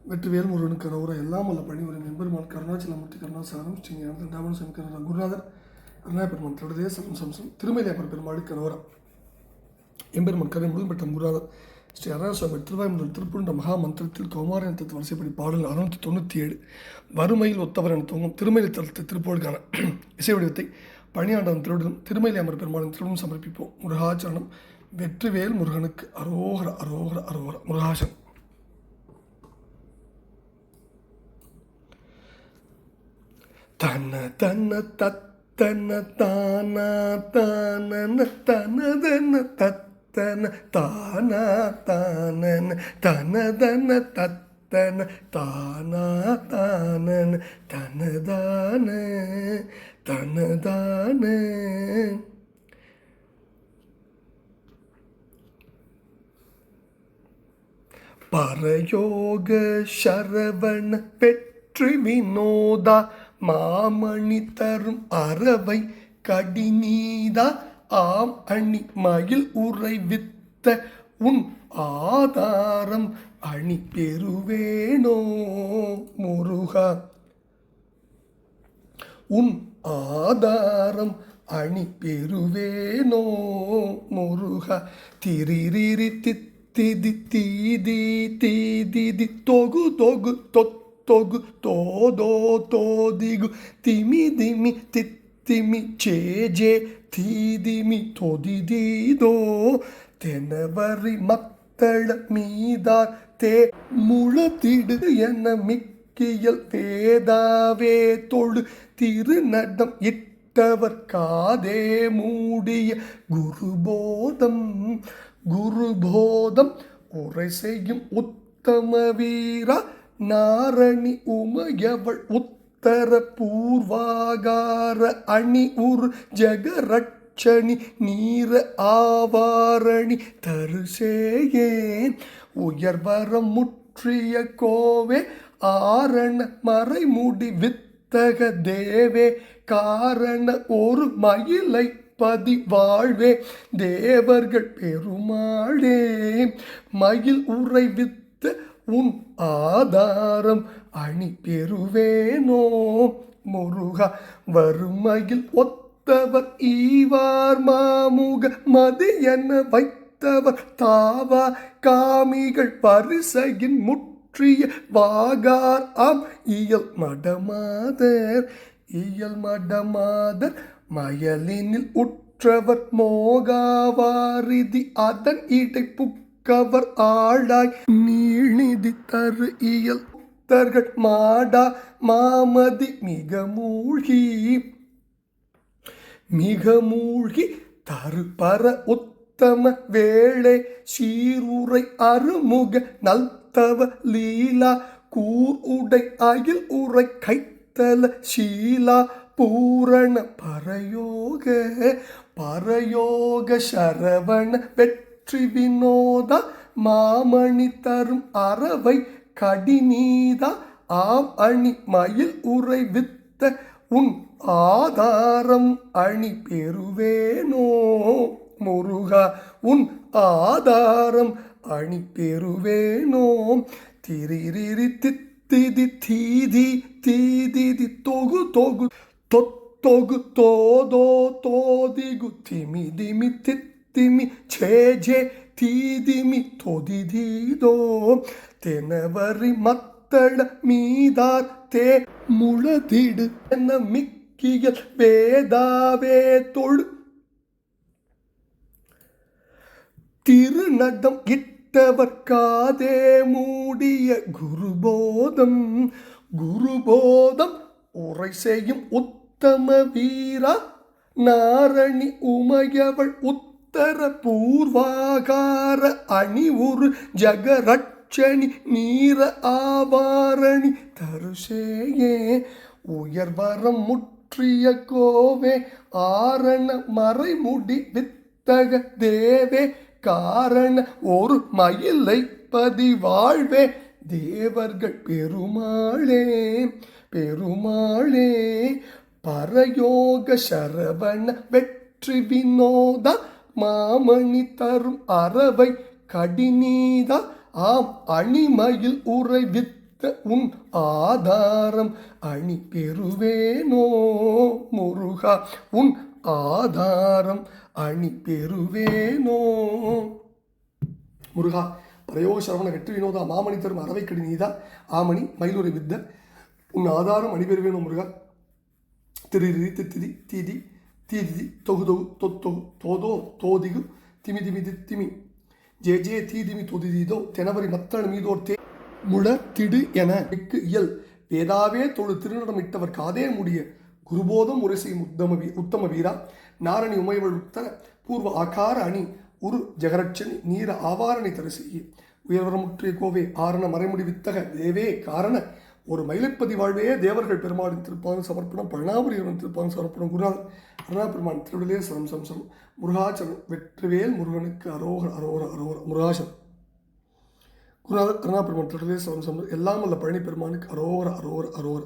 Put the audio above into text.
வெற்றிவேல் முருகனுக்கு கரவுர எல்லாம் உள்ள பணிபுரியும் எம்பெருமான் கருணாச்சலமூர்த்தி கருணாசாரம் ஸ்ரீ ஞானதண்டாமன் சங்கர குருநாதர் அருணாபெருமான் திருடதே சலம் சம்சம் திருமலையப்பர் பெருமாள் கரவரம் எம்பெருமான் கதை முழுவதும் பெற்ற குருநாதர் ஸ்ரீ அருணாசுவாமி திருவாயுமுதல் திருப்புண்ட மகா மந்திரத்தில் கௌமார தத்து வரிசைப்படி பாடல் அறுநூற்றி தொண்ணூற்றி ஏழு வறுமையில் ஒத்தவர் என தோங்கும் திருமலை தளத்து திருப்போடுக்கான இசை வடிவத்தை பணியாண்டவன் திருடனும் திருமலை அமர் பெருமாளின் திருடனும் சமர்ப்பிப்போம். முருகாச்சரணம் வெற்றிவேல் முருகனுக்கு அரோகர அரோகர அரோகர முருகாசன் தன தன தத்தன தானா தானன தனதன தத்தன தானா தானன தனதன தத்தன தானா தானன தனதான தனதான. பரயோக சரவண பெற்று வினோதா மாமணி தரும் அறவை கடிநீதா ஆம் அணி மயில் உரை வித்த உன் ஆதாரம் அணி பெறுவேனோ முருகா? உன் ஆதாரம் அணி பெறுவேனோ முருகா? திரிரிரி தித்திதி தீதி தீதி தொகு தொகு தொத்தொகு தோதோ தோதிகு திமி திமி தித்திமி சேஜே தீதிமி தொதிதீதோ தெனவரி மத்தள மீதார் தே முழத்திடு என மிக்கியல் வேதாவே தொழு திருநடம் இட்டவர் காதே மூடிய குருபோதம் குருபோதம் உரை செய்யும் உத்தம வீரா நாரணி உமையவள் உத்தர பூர்வாகார அணி உரு ஜெகரட்சணி நீர ஆவாரணி தருசேயேன். உயர்வரம் முற்றிய கோவே ஆரண மறைமுடி வித்தக தேவே காரண ஒரு மயிலை பதி வாழ்வே தேவர்கள் பெருமாளே. மயில் உரை வித்த உன் ஆதாரம் அணி பெறுவேனோ முருகா வறுமையில் ஒத்தவர் ஈவார் மாமுக மதி என வைத்தவர் தாவா காமிகள் பரிசையின் முற்றிய வாகார் ஆம் இயல் மடமாதர் இயல் மடமாதர் மயலினில் உற்றவர் மோகாவாரிதி அதன் இடை கவர் ஆளாய் நீழ்நிதி தரு இயல் தர்கள் மாடா மாமதி மிக மூழ்கி. மிக மூழ்கி தரு பர உத்தம வேளை சீருரை அருமுக நல்தவ லீலா கூர் உடை அகில் உரை கைத்தல சீலா பூரண பரயோக பரயோக சரவண வெற்றி வினோதா மாமணி தரும் அறவை கடிநீதா ஆம் அணி மயில் உரை வித்த உன் ஆதாரம் அணி பெறுவேனோ? முருகா உன் ஆதாரம் அணி பெறுவேனோ? திரிரிரி தித்திதி தீதி தீதிதி தொகு தொகு தொத்தொகு தோதோ தோதிகு திமி திமி தித்திமி சேஜே தீதிமி தொதிதீதோ தெனவரி மத்தள மீதார் தே முழதிடு என மிக்கிய வேதாவே தொழு திருநடம் இட்டவர் காதே மூடிய குருபோதம் குருபோதம் உரை செய்யும் உத்தம வீரா நாரணி உமையவள் உத்தர பூர்வாகார அணி ஒரு ஜகரட்சணி நீர ஆவாரணி. தருசேயே உயர்வரம் முற்றிய கோவே ஆரண மறைமுடி வித்தக தேவே காரண ஒரு மயிலை பதிவாழ்வே. தேவர்கள் பெருமாளே பெருமாளே பரயோக சரவண வெற்றி வினோதா மாமணி தரும் அறவை கடிநீதா ஆம் அணிமயில் உறைவித்த உன் ஆதாரம். அணி பெறுவேனோ முருகா உன் ஆதாரம். அணி பெறுவேனோ முருகா பிரயோக சரவண வெற்றி வினோதா மாமணி தரும் அறவை நீதா ஆமணி மயிலுரை வித்த உன் ஆதாரம். அணிபெறுவேனோ முருகா? திரு தித்திதி தீதி தீதி தொகு தொகு தொத்தொகு தோதோ தோதிகு திமி திமி திமி ஜே ஜே தீதிமி தொதிதீதோ தெனவரி மத்தன மீதோர் தே முழ திடு என மிக்கு இயல் வேதாவே தொழு திருநடமிட்டவர் காதே முடிய குருபோதம் உரசி உத்தம வீ உத்தம வீரா நாரணி உமைவள் உத்தர பூர்வ ஆகார அணி உரு ஜெகரட்சணி நீர ஆவாரணி தரிசி உயர்வரமுற்றிய கோவே ஆரண மறைமுடி வித்தக தேவே காரண ஒரு மயிலைப்பதி வாழ்வையே தேவர்கள் பெருமாளின் திருப்பாங்க சமர்ப்பணம் பழனாபுரியவன் திருப்பாங்க சமர்ப்பணம் குருநாதர் அருணா பெருமான் திருவிலே சரம் சம்சம் முருகாச்சலம் வெற்றிவேல் முருகனுக்கு அரோகர் அரோகர அரோகர முருகாசலம் குருநாதர் அருணா பெருமான் திருவிலே சரம் சம் எல்லாம் அல்ல பழனி பெருமானுக்கு அரோகர அரோகர அரோகர.